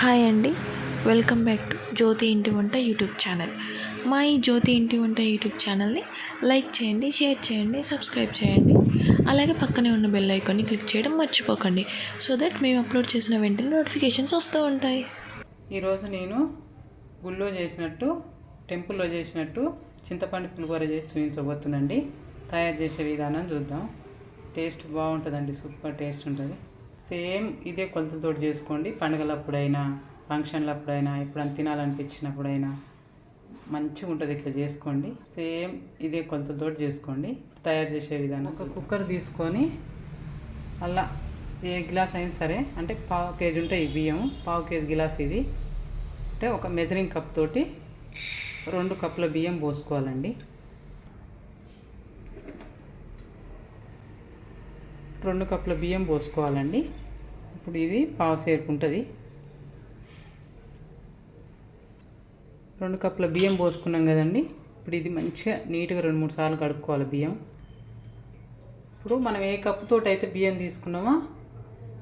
Hi అండి. Welcome back to జ్యోతి ఇంటి వంట యూట్యూబ్ ఛానల్. మా ఈ జ్యోతి ఇంటి వంట యూట్యూబ్ ఛానల్ని లైక్ చేయండి షేర్ చేయండి సబ్స్క్రైబ్ చేయండి. అలాగే పక్కనే ఉన్న బెల్ ఐకాన్ని క్లిక్ చేయడం మర్చిపోకండి. సో దట్ మేము అప్లోడ్ చేసిన వెంటనే నోటిఫికేషన్స్ వస్తూ ఉంటాయి. ఈరోజు నేను గుళ్ళో చేసినట్టు టెంపుల్లో చేసినట్టు చింతపండు పులిహోర చేసి చూపించబోతున్నాండి తయారు చేసే విధానం చూద్దాం. టేస్ట్ బాగుంటుందండి సూపర్ టేస్ట్ ఉంటుంది. సేమ్ ఇదే కొలతతో చేసుకోండి. పండగలప్పుడైనా ఫంక్షన్లప్పుడైనా ఎప్పుడైనా తినాలనిపించినప్పుడైనా మంచిగా ఉంటుంది ఇట్లా చేసుకోండి. సేమ్ ఇదే కొలతతో చేసుకోండి. తయారు చేసే విధానం ఒక కుక్కర్ తీసుకొని అలా ఏ గ్లాస్ అయినా సరే అంటే పావు కేజీ ఉంటాయి ఈ బియ్యం పావు కేజీ గ్లాస్ ఇది. అంటే ఒక మెజరింగ్ కప్ తోటి రెండు కప్పుల బియ్యం పోసుకోవాలండి. రెండు కప్పుల బియ్యం పోసుకోవాలండి. ఇప్పుడు ఇది పావు సేపు ఉంటుంది. రెండు కప్పుల బియ్యం పోసుకున్నాం కదండి. ఇప్పుడు ఇది మంచిగా నీట్గా రెండు మూడు సార్లు కడుక్కోవాలి బియ్యం. ఇప్పుడు మనం ఏ కప్పుతో అయితే బియ్యం తీసుకున్నామో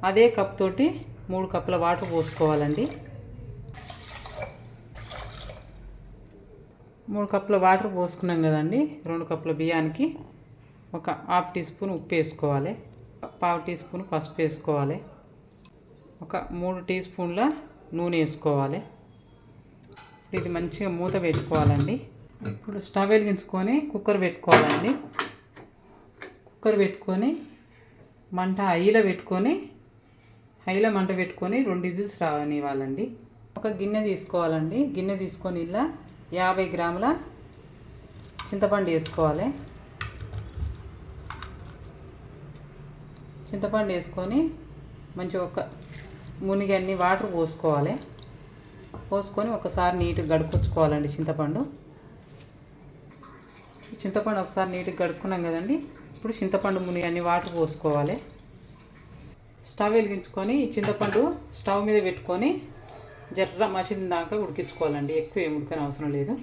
అదే కప్ తోటి మూడు కప్పుల వాటర్ పోసుకోవాలండి. మూడు కప్పుల వాటర్ పోసుకున్నాం కదండి. రెండు కప్పుల బియ్యానికి ఒక హాఫ్ టీ స్పూన్ ఉప్పు వేసుకోవాలి. పావు టీ స్పూన్ పసుపు వేసుకోవాలి. ఒక మూడు టీ స్పూన్ల నూనె వేసుకోవాలి. ఇది మంచిగా మూత పెట్టుకోవాలండి. ఇప్పుడు స్టవ్ వెలిగించుకొని కుక్కర్ పెట్టుకోవాలండి. కుక్కర్ పెట్టుకొని మంట హైలో పెట్టుకొని హైలో మంట పెట్టుకొని రెండు విజిల్స్ రానివ్వాలండి. ఒక గిన్నె తీసుకోవాలండి. గిన్నె తీసుకొని ఇలా యాభై గ్రాముల చింతపండు వేసుకోవాలి. చింతపండు వేసుకొని మంచిగా ఒక మునిగి అన్ని వాటర్ పోసుకోవాలి. పోసుకొని ఒకసారి నీట్గా గడుపుచ్చుకోవాలండి చింతపండు. చింతపండు ఒకసారి నీట్గా గడుక్కున్నాం కదండి ఇప్పుడు చింతపండు మునిగి అన్ని వాటర్ పోసుకోవాలి. స్టవ్ వెలిగించుకొని చింతపండు స్టవ్ మీద పెట్టుకొని జర్ర మసిన దాకా ఉడికించుకోవాలండి. ఎక్కువ ఏం ఉడికని అవసరం లేదు.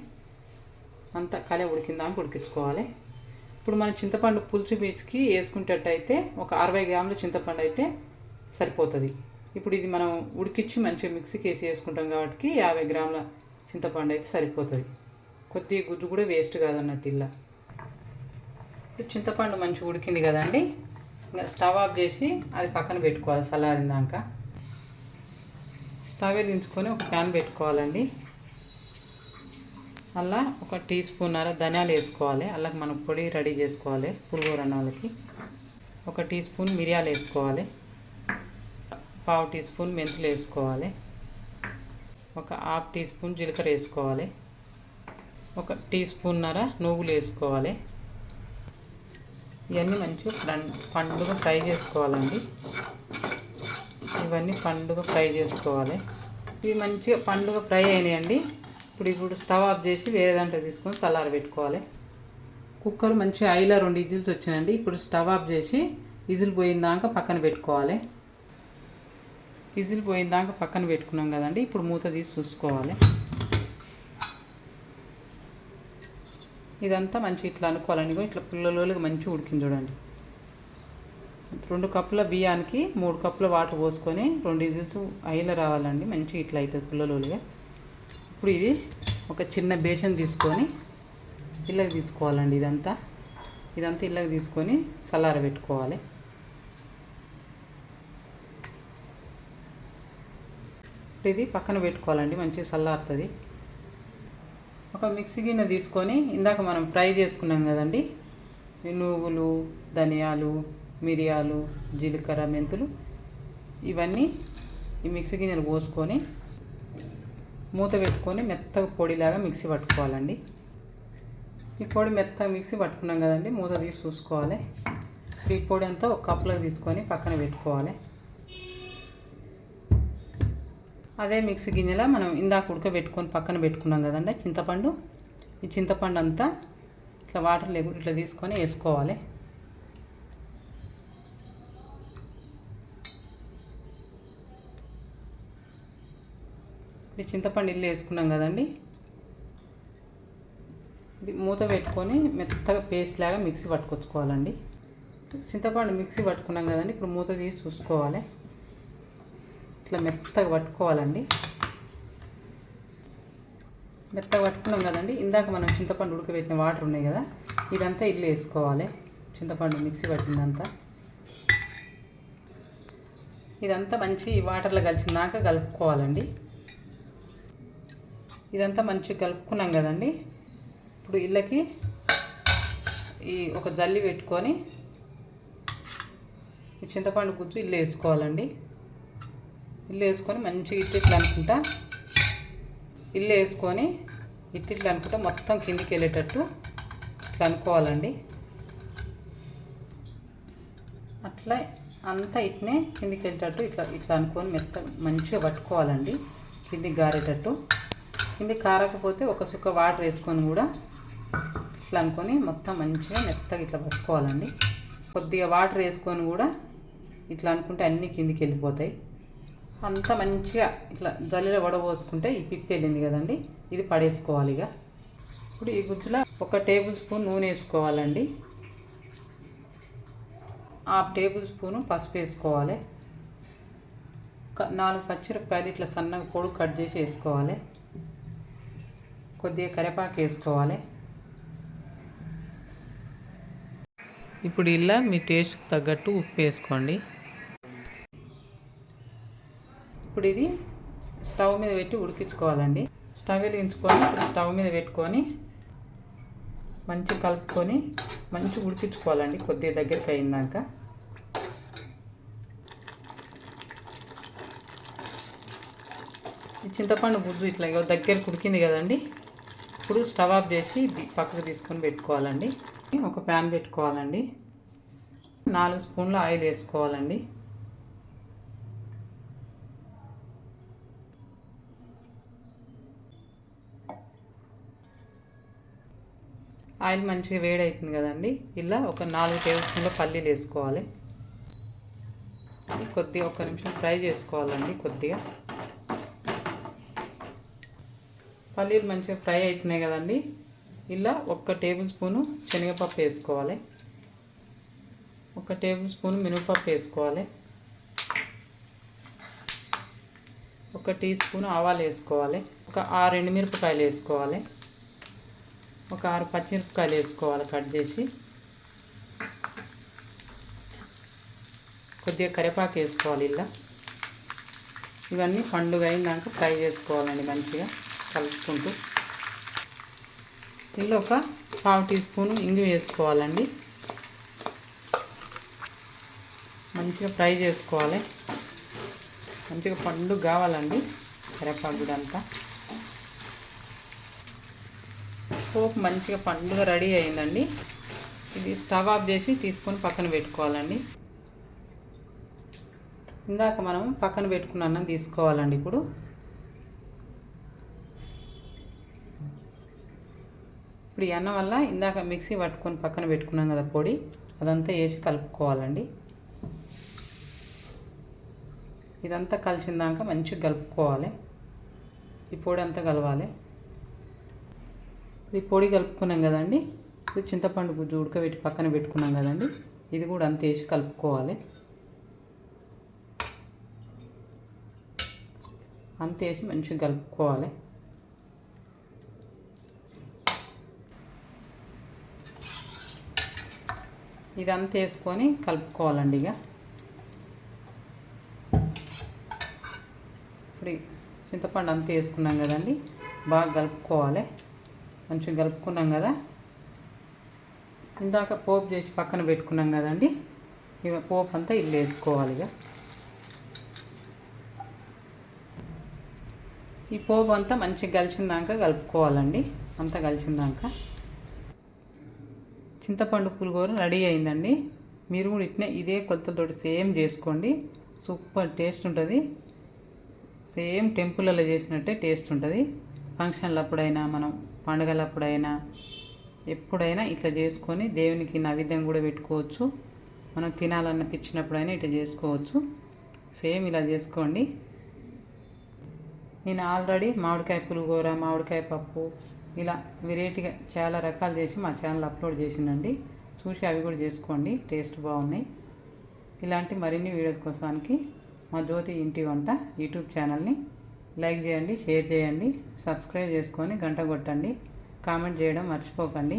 అంతా కలే ఉడికిన దాకా ఉడికించుకోవాలి. ఇప్పుడు మనం చింతపండు పులుసు పీసుకి వేసుకునేటట్టయితే ఒక అరవై గ్రాముల చింతపండు అయితే సరిపోతుంది. ఇప్పుడు ఇది మనం ఉడికిచ్చి మంచిగా మిక్సీకి వేసి వేసుకుంటాం కాబట్టి యాభై గ్రాముల చింతపండు అయితే సరిపోతుంది. కొద్దిగా గుజ్జు కూడా వేస్ట్ కాదన్నట్టు ఇలా. ఇప్పుడు చింతపండు మంచిగా ఉడికింది కదండి. ఇంకా స్టవ్ ఆఫ్ చేసి అది పక్కన పెట్టుకోవాలి సలారిందాక. స్టవ్ వెలిగించుకొని ఒక ప్యాన్ పెట్టుకోవాలండి. అలా ఒక టీ స్పూన్ అర ధనియాలు వేసుకోవాలి. అలాగే మనం పొడి రెడీ చేసుకోవాలి పులిహోర అన్నాలకి ఒక టీ స్పూన్ మిరియాలు వేసుకోవాలి. పావు టీ స్పూన్ మెంతులు వేసుకోవాలి. ఒక హాఫ్ టీ స్పూన్ జీలకర్ర వేసుకోవాలి. ఒక టీ స్పూన్ నర నువ్వులు వేసుకోవాలి. ఇవన్నీ మంచిగా పండుగ ఫ్రై చేసుకోవాలండి. ఇవన్నీ పండుగ ఫ్రై చేసుకోవాలి. ఇవి మంచిగా పండుగ ఫ్రై అయినాయండి. ఇప్పుడు ఇప్పుడు స్టవ్ ఆఫ్ చేసి వేరే దాంట్లో తీసుకొని చల్లార పెట్టుకోవాలి. కుక్కర్ మంచిగా ఐలో రెండు విజిల్స్ వచ్చినాయండి. ఇప్పుడు స్టవ్ ఆఫ్ చేసి విజిల్ పోయిందాక పక్కన పెట్టుకోవాలి. విజిల్ పోయిందాక పక్కన పెట్టుకున్నాం కదండి. ఇప్పుడు మూత తీసి చూసుకోవాలి. ఇదంతా మంచిగా ఇట్లా అనుకోవాలని ఇట్లా పిల్లలకి మంచిగా ఉడికింది చూడండి. రెండు కప్పుల బియ్యానికి మూడు కప్పుల వాటర్ పోసుకొని రెండు విజిల్స్ ఐలో రావాలండి. మంచిగా ఇట్లా అవుతుంది పిల్లలుగా ఇప్పుడు ఇది ఒక చిన్న బేషన్ తీసుకొని ఇళ్ళకి తీసుకోవాలండి ఇదంతా. ఇదంతా ఇళ్ళకి తీసుకొని సలార పెట్టుకోవాలి. ఇది పక్కన పెట్టుకోవాలండి మంచిగా చల్లారుతుంది ఒక మిక్సీ గిన్నె తీసుకొని ఇందాక మనం ఫ్రై చేసుకున్నాం కదండి నువ్వులు ధనియాలు మిరియాలు జీలకర్ర మెంతులు ఇవన్నీ ఈ మిక్సీ గిన్నెలు పోసుకొని మూత పెట్టుకొని మెత్తగా పొడిలాగా మిక్సీ పట్టుకోవాలండి. ఈ పొడి మెత్తగా మిక్సీ పట్టుకున్నాం కదండి మూత తీసి చూసుకోవాలి. ఈ పొడి అంతా ఒక కప్లో తీసుకొని పక్కన పెట్టుకోవాలి. అదే మిక్సీ గిన్నెలో మనం ఇందాక ఉడకబెట్టుకొని పక్కన పెట్టుకున్నాం కదండి చింతపండు. ఈ చింతపండు అంతా ఇట్లా వాటర్ లేకుండా ఇట్లా తీసుకొని వేసుకోవాలి. ఇప్పుడు చింతపండు ఇల్లు వేసుకున్నాం కదండి. ఇది మూత పెట్టుకొని మెత్తగా పేస్ట్ లాగా మిక్సీ పట్టుకొచ్చుకోవాలండి. చింతపండు మిక్సీ పట్టుకున్నాం కదండి ఇప్పుడు మూత తీసి చూసుకోవాలి. ఇట్లా మెత్తగా పట్టుకోవాలండి. మెత్తగా పట్టుకున్నాం కదండి ఇందాక మనం చింతపండు ఉడకబెట్టిన వాటర్ ఉన్నాయి కదా ఇదంతా ఇల్లు వేసుకోవాలి. చింతపండు మిక్సీ పట్టిందంతా. ఇదంతా మంచి వాటర్లో కలిసినాక కలుపుకోవాలండి. ఇదంతా మంచిగా కలుపుకున్నాం కదండి. ఇప్పుడు ఇళ్ళకి ఈ ఒక జల్లి పెట్టుకొని ఈ చింతపండు గుజ్జు ఇల్లు వేసుకోవాలండి. ఇల్లు వేసుకొని మంచిగా ఇట్టిట్లు ఇట్లా అనుకుంటా. ఇల్లు వేసుకొని ఇట్టిట్లు ఇట్లా అనుకుంటా మొత్తం కిందికి వెళ్ళేటట్టు ఇట్లా అనుకోవాలండి. అట్లా అంతా ఇట్నే కిందికి వెళ్ళేటట్టు ఇట్లా ఇట్లా అనుకొని మెత్త మంచిగా పట్టుకోవాలండి. కిందికి గారేటట్టు. ఇది కారకపోతే ఒక సుక్క వాటర్ వేసుకొని కూడా ఇట్లా అనుకొని మొత్తం మంచిగా మెత్తగా ఇట్లా పట్టుకోవాలండి. కొద్దిగా వాటర్ వేసుకొని కూడా ఇట్లా అనుకుంటే అన్నీ కిందికి వెళ్ళిపోతాయి. అంతా మంచిగా ఇట్లా జల్లిలో వడబోసుకుంటే ఈ పిప్పి వెళ్ళింది కదండి. ఇది పడేసుకోవాలి ఇక. ఇప్పుడు ఈ గుజ్జులో ఒక టేబుల్ స్పూన్ నూనె వేసుకోవాలండి. హాఫ్ టేబుల్ స్పూను పసుపు వేసుకోవాలి. నాలుగు పచ్చిమిరపకాయలు ఇట్లా సన్నగా పొడి కట్ చేసి వేసుకోవాలి. కొద్దిగా కరివేపాకు వేసుకోవాలి. ఇప్పుడు ఇలా మీ టేస్ట్కి తగ్గట్టు ఉప్పు వేసుకోండి. ఇప్పుడు ఇది స్టవ్ మీద పెట్టి ఉడికించుకోవాలండి. స్టవ్ వెలిగించుకొని స్టవ్ మీద పెట్టుకొని మంచిగా కలుపుకొని మంచిగా ఉడికించుకోవాలండి. కొద్దిగా దగ్గరికి అయిందాక చింతపండు గుజ్జు ఇట్లా ఇగో దగ్గరికి ఉడికింది కదండి. ఇప్పుడు స్టవ్ ఆఫ్ చేసి పక్కకు తీసుకొని పెట్టుకోవాలండి. ఒక ప్యాన్ పెట్టుకోవాలండి. నాలుగు స్పూన్ల ఆయిల్ వేసుకోవాలండి. ఆయిల్ మంచిగా వేడి అవుతుంది కదండి. ఇలా ఒక నాలుగు టేబుల్ స్పూన్ల పల్లీలు వేసుకోవాలి. కొద్దిగా ఒక నిమిషం ఫ్రై చేసుకోవాలండి కొద్దిగా. పల్లీలు మంచిగా ఫ్రై అవుతున్నాయి కదండి. ఇలా ఒక్క టేబుల్ స్పూను శనగపప్పు వేసుకోవాలి. ఒక టేబుల్ స్పూన్ మినపప్పు వేసుకోవాలి. ఒక టీ స్పూన్ ఆవాలు వేసుకోవాలి. ఒక ఆరు ఎండుమిరపకాయలు వేసుకోవాలి. ఒక ఆరు పచ్చిమిరపకాయలు వేసుకోవాలి కట్ చేసి. కొద్దిగా కరివేపాకు వేసుకోవాలి ఇలా. ఇవన్నీ పండుగ అయినాక ఫ్రై చేసుకోవాలండి మంచిగా. కలుపుకుంటూ ఇందులో ఒక పావు టీ స్పూన్ ఇంగు వేసుకోవాలండి. మంచిగా ఫ్రై చేసుకోవాలి. మంచిగా పండు కావాలండి. కరివేపాకు అంతా. పోపు మంచిగా పండుగ రెడీ అయిందండి. ఇది స్టవ్ ఆఫ్ చేసి తీసుకొని పక్కన పెట్టుకోవాలండి. ఇందాక మనం పక్కన పెట్టుకున్న అన్నం తీసుకోవాలండి ఇప్పుడు. ఇప్పుడు ఈ అన్నం వల్ల ఇందాక మిక్సీ పట్టుకొని పక్కన పెట్టుకున్నాం కదా పొడి అదంతా వేసి కలుపుకోవాలండి. ఇదంతా కలిసిందాక మంచిగా కలుపుకోవాలి. ఈ పొడి అంతా కలవాలి. ఈ పొడి కలుపుకున్నాం కదండి. ఇప్పుడు చింతపండు గుజ్జు ఉడకబెట్టి పక్కన పెట్టుకున్నాం కదండి. ఇది కూడా అంత వేసి కలుపుకోవాలి. అంత వేసి మంచిగా కలుపుకోవాలి. ఇదంతా వేసుకొని కలుపుకోవాలండి ఇక. ఇప్పుడు చింతపండు అంతా వేసుకున్నాం కదండి బాగా కలుపుకోవాలి. మంచిగా కలుపుకున్నాం కదా. ఇందాక పోపు చేసి పక్కన పెట్టుకున్నాం కదండి ఇక పోపు అంతా ఇల్లు వేసుకోవాలి ఇక. ఈ పోపు అంతా మంచిగా కలిసిందాక కలుపుకోవాలండి అంతా కలిసిందాక చింతపండు పులిహోర రెడీ అయిందండి. మీరు కూడా ఇట్నే ఇదే కొలతలతోటి సేమ్ చేసుకోండి. సూపర్ టేస్ట్ ఉంటుంది. సేమ్ టెంపుల్లో చేసినట్టే టేస్ట్ ఉంటుంది. ఫంక్షన్లప్పుడైనా మనం పండుగలప్పుడైనా ఎప్పుడైనా ఇట్లా చేసుకొని దేవునికి నైవేద్యం కూడా పెట్టుకోవచ్చు. మనం తినాలనిపించినప్పుడైనా ఇట్లా చేసుకోవచ్చు. సేమ్ ఇలా చేసుకోండి. నేను ఆల్రెడీ మామిడికాయ పులిహోర మామిడికాయ పప్పు ఇలా వెరైటీగా చాలా రకాలు చేసి మా ఛానల్ అప్లోడ్ చేసిందండి చూసి అవి కూడా చేసుకోండి. టేస్ట్ బాగున్నాయి. ఇలాంటి మరిన్ని వీడియోస్ కోసానికి మా జ్యోతి ఇంటి వంట యూట్యూబ్ ఛానల్ని లైక్ చేయండి షేర్ చేయండి సబ్స్క్రైబ్ చేసుకొని గంట కొట్టండి. కామెంట్ చేయడం మర్చిపోకండి.